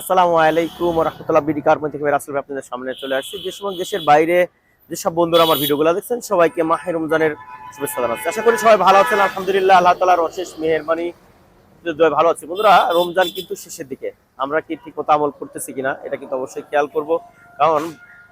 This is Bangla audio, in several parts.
আসসালামু আলাইকুম রহমতুল্লাহ বিডি কার্পন থেকে রাসেল আপনাদের সামনে চলে আসছি। যে সময় দেশের বাইরে যেসব বন্ধুরা আমার ভিডিওগুলো দেখছেন, সবাইকে মাহে রমজানের শুভেচ্ছা জানাচ্ছি। আশা করি সবাই ভালো আছেন, আলহামদুলিল্লাহ, আল্লাহ তালার অশেষ মেহরবানি ভালো আছি। বন্ধুরা, রমজান কিন্তু শেষের দিকে। আমরা কি ঠিক মতো আমল করতেছি কিনা, এটা কিন্তু অবশ্যই খেয়াল করব। কারণ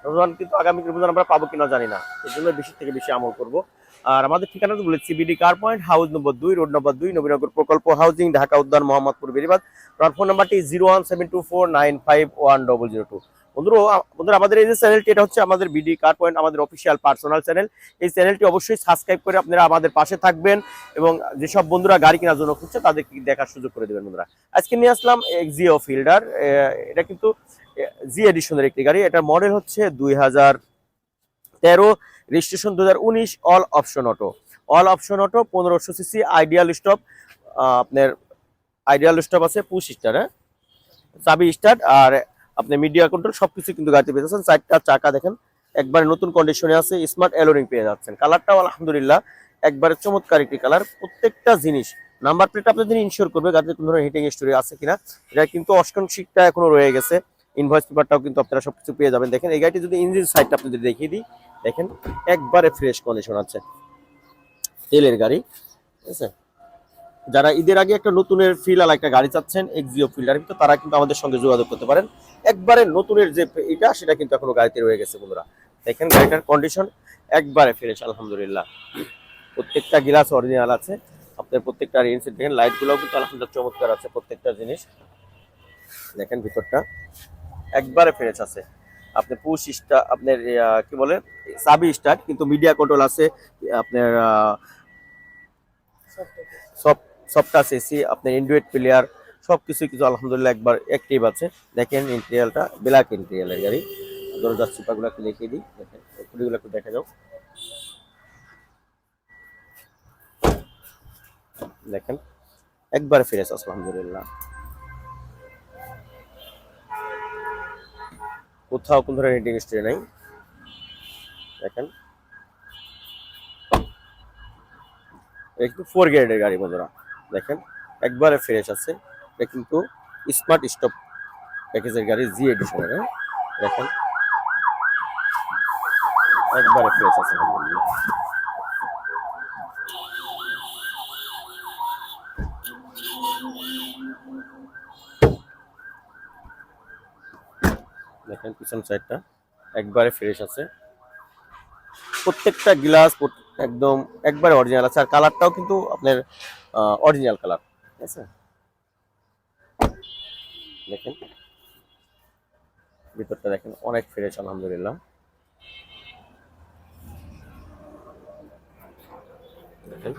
রমজান কিন্তু আগামী রমজান আমরা পাবো কিনা জানি না। এই জন্য বেশি থেকে বেশি আমল করব। আর আমাদের ঠিকানা তো বলেছি BD car point house number দুই রোড নম্বর দুই, নবীনগর প্রকল্প হাউজিং ঢাকা উদ্যান, মোহাম্মদপুর, বেরিবাদ। আমার ফোন নাম্বারটি zero one seven two four nine five one double zero two বন্ধুরা বন্ধুরা, আমাদের এই যে চ্যানেলটি এটা হচ্ছে আমাদের বিডি কার পয়েন্ট আমাদের অফিসিয়াল পার্সোনাল চ্যানেল এই চ্যানেলটি অবশ্যই সাবস্ক্রাইব করে আপনারা আমাদের পাশে থাকবেন এবং যেসব বন্ধুরা গাড়ি কেনার জন্য খুঁজছে, তাদেরকে দেখার সুযোগ করে দেবেন বন্ধুরা। আজকে নিয়ে আসলাম জিও ফিল্ডার এটা কিন্তু জি এডিশনের একটি গাড়ি। এটার মডেল হচ্ছে দুই হাজার তেরো। রেজিস্ট্রেশন দু হাজার উনিশ all option auto. All option auto, পনেরোশো সিসি, আইডিয়াল স্টপ আপনার আইডিয়াল স্টপ আছে পুশ স্টার হ্যাঁ? চাবি স্টার্ট আর আপনি মিডিয়া কন্ট্রোল, সবকিছু কিন্তু গাড়িতে পেয়ে যাচ্ছেন। চারটা চাকা দেখেন, একবারে নতুন কন্ডিশনে আছে স্মার্ট অ্যালোরিং পেয়ে যাচ্ছেন। কালারটাও আলহামদুলিল্লাহ একবারে চমৎকার একটি কালার। প্রত্যেকটা জিনিস নাম্বার প্লেট আপনাদের ইনশিওর করবে গাড়িতে কোনো ধরনের হিটিং স্টোরি আছে কিনা, এটা কিন্তু অষ্টংশিকটা এখনও রয়ে গেছে। ইনভয়েস পেপারটাও কিন্তু আপনারা সবকিছু পেয়ে যাবেন। দেখেন, এই গাড়িটি যদি ইঞ্জিন সাইডটা আপনাদের দেখিয়ে দিই, দেখেন, একবারে ফ্রেশ কন্ডিশন আছে। তেলের গাড়ি, ঠিক আছে? যারা ঈদের আগে একটা নতুনের ফিল আলা একটা গাড়ি চাচ্ছেন এক্সিও ফিল্ডার কিন্তু তারা কিন্তু আমাদের সঙ্গে যোগাযোগ করতে পারেন। একবারে নতুনের যে এটা, সেটা কিন্তু এখনও গাড়িতে রয়ে গেছে বন্ধুরা। দেখেন, গাড়িটার কন্ডিশন একবারে ফ্রেশ আলহামদুলিল্লাহ। প্রত্যেকটা গ্লাস অরিজিনাল আছে। আপনার প্রত্যেকটা রেঞ্জ দেখেন লাইটগুলোও কিন্তু আলহামদুলিল্লাহ চমৎকার আছে প্রত্যেকটা জিনিস। দেখেন, ভিতরটা। একবারে ফ্রেশ আছে। আপনি পুশ স্টার আপনার কি বলে সাবি স্টার্ট কিন্তু মিডিয়া কন্ট্রোল আছে, আপনার সব সবটা এসি আপনার ইন্ডুয়েট প্লেয়ার সব কিছু কিছু আলহামদুলিল্লাহ একবার অ্যাক্টিভ আছে। দেখেন ইন্টেরিয়ালটা ব্ল্যাক ইন্টেরিয়ালের গাড়ি। দরজার সুপাগুলো একটু দেখিয়ে দিই, দেখেন খুঁড়িগুলো একটু দেখা যাও। দেখেন, একবার ফ্রেশ আছে, আলহামদুলিল্লাহ। কোথাও কোন ধরনের রেটিং স্টোরি নাই। দেখেন। এটা কিন্তু ফোর গ্রেডের গাড়ি বন্ধুরা। দেখেন, একবারে ফ্রেশ আছে। এটা কিন্তু স্মার্ট স্টপ প্যাকেজের গাড়ি জি এডিশনের হ্যাঁ? দেখেন। একবারে ফ্রেশ আছে আলহামদুলিল্লাহ। দেখেন, পিছন সাইডটা একবারে ফ্রেশ আছে। প্রত্যেকটা গ্লাস একদম একবারে অরিজিনাল আছে। আর কালারটাও কিন্তু আপনার অরিজিনাল কালার ঠিক আছে? দেখেন। ভিতরটা দেখেন, অনেক ফ্রেশ আলহামদুলিল্লাহ। দেখেন।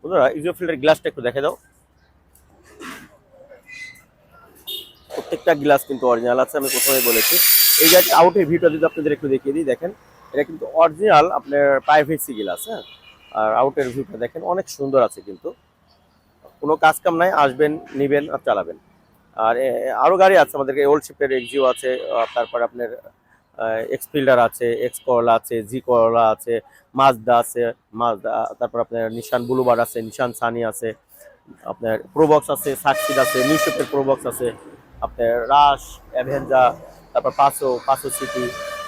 বন্ধুরা ইজিও ফিল্ডের গ্লাসটা একটু দেখে দাও। প্রত্যেকটা গ্লাস কিন্তু অরিজিনাল আছে, আমি প্রথমে বলেছি। এই গাড়ির আউটের ভিউটা যদি আপনাদের একটু দেখিয়ে দিই, দেখেন, এটা কিন্তু অরিজিনাল আপনার প্রাইভেসি গ্লাস হ্যাঁ? আর আউটের ভিউটা দেখেন, অনেক সুন্দর আছে কিন্তু। কোনো কাজ কাম নাই, আসবেন, নিবেন আর চালাবেন। আর আরও গাড়ি আছে আমাদেরকে ওল্ড শিফটের এক্সিও আছে তারপর আপনার এক্স ফিল্ডার আছে এক্স করলা আছে জি করলা আছে মাজদা আছে মাজদা তারপর আপনার নিশান বুলুবার আছে নিশান সানি আছে, আপনার প্রোবক্স আছে সাকসিড আছে নিউ শিফটের প্রোবক্স আছে। আপনার রাশ অ্যাভেঞ্জা তারপর পাসো পাসো সিটি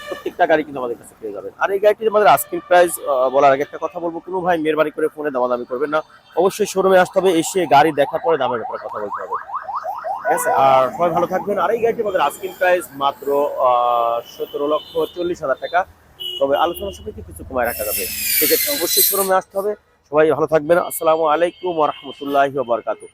প্রত্যেকটা গাড়ি কিন্তু আমাদের কাছে পেয়ে যাবেন। আর এই গাড়িটির আমাদের আস্কিং প্রাইস বলার আগে একটা কথা বলব, কোনো ভাই মেহরবানি করে ফোনে দামাদামি করবেন না। অবশ্যই শোরুমে আসতে হবে, এসে গাড়ি দেখার পরে দামের ব্যাপারে কথা বলতে হবে। আর সবাই ভালো থাকবেন। আর এই গাড়িটি আমাদের আস্কিং প্রাইস মাত্র সতেরো লক্ষ চল্লিশ হাজার টাকা। তবে আলোচনার সাপেক্ষে কিছু কমায় রাখা যাবে। সেক্ষেত্রে অবশ্যই শোরুমে আসতে হবে। সবাই ভালো থাকবেন। আসসালামু আলাইকুম রহমতুল্লাহি বারকাতুহ।